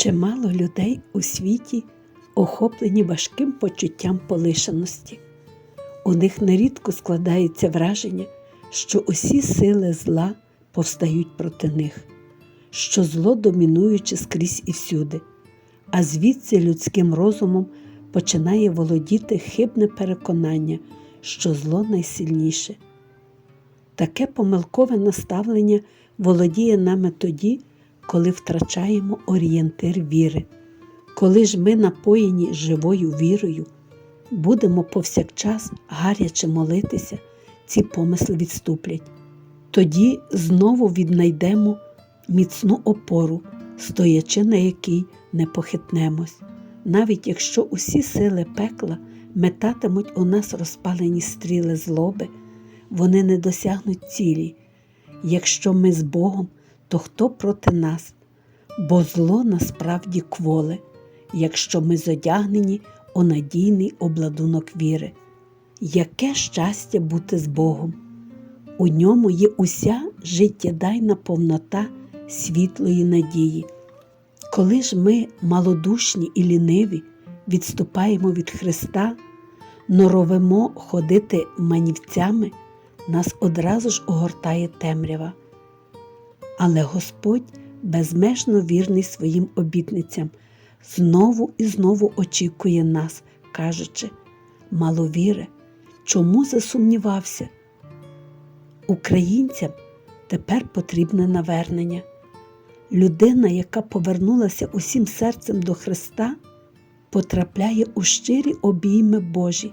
Чимало людей у світі охоплені важким почуттям полишеності. У них нерідко складається враження, що усі сили зла повстають проти них, що зло домінуюче скрізь і всюди, а звідси людським розумом починає володіти хибне переконання, що зло найсильніше. Таке помилкове наставлення володіє нами тоді, коли втрачаємо орієнтир віри. Коли ж ми напоєні живою вірою, будемо повсякчас гаряче молитися, ці помисли відступлять. Тоді знову віднайдемо міцну опору, стоячи на якій не похитнемось, навіть якщо усі сили пекла метатимуть у нас розпалені стріли злоби, вони не досягнуть цілі. Якщо ми з Богом, то хто проти нас? Бо зло насправді кволе, якщо ми зодягнені у надійний обладунок віри. Яке щастя бути з Богом! У ньому є уся життєдайна повнота світлої надії. Коли ж ми, малодушні і ліниві, відступаємо від Христа, норовимо ходити манівцями, нас одразу ж огортає темрява. Але Господь безмежно вірний своїм обітницям, знову і знову очікує нас, кажучи, маловіре, чому засумнівався? Українцям тепер потрібне навернення. Людина, яка повернулася усім серцем до Христа, потрапляє у щирі обійми Божі,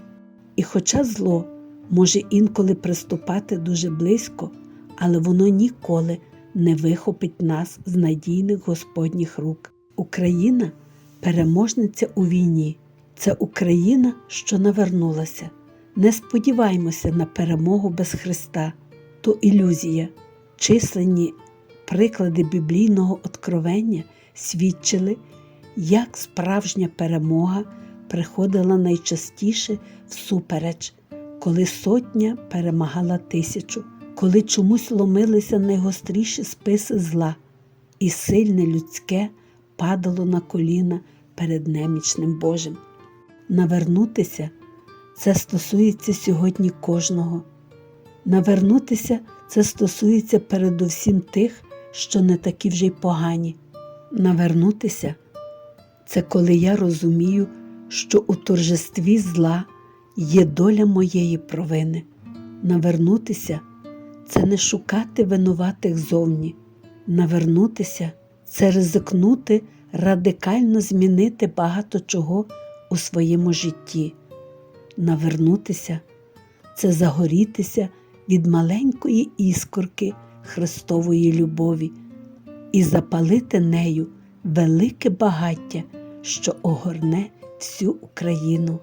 і хоча зло може інколи приступати дуже близько, але воно ніколи не вихопить нас з надійних Господніх рук. Україна переможниця у війні. Це Україна, що навернулася. Не сподіваймося на перемогу без Христа, то ілюзія. Численні приклади біблійного откровення свідчили, як справжня перемога приходила найчастіше всупереч, коли сотня перемагала тисячу, коли чомусь ломилися найгостріші списи зла, і сильне людське падало на коліна перед немічним Божим. Навернутися це стосується сьогодні кожного. Навернутися це стосується передусім тих, що не такі вже й погані. Навернутися це коли я розумію, що у торжестві зла є доля моєї провини. Навернутися це не шукати винуватих зовні. Навернутися це ризикнути радикально змінити багато чого у своєму житті. Навернутися це загорітися від маленької іскорки Христової любові і запалити нею велике багаття, що огорне всю Україну.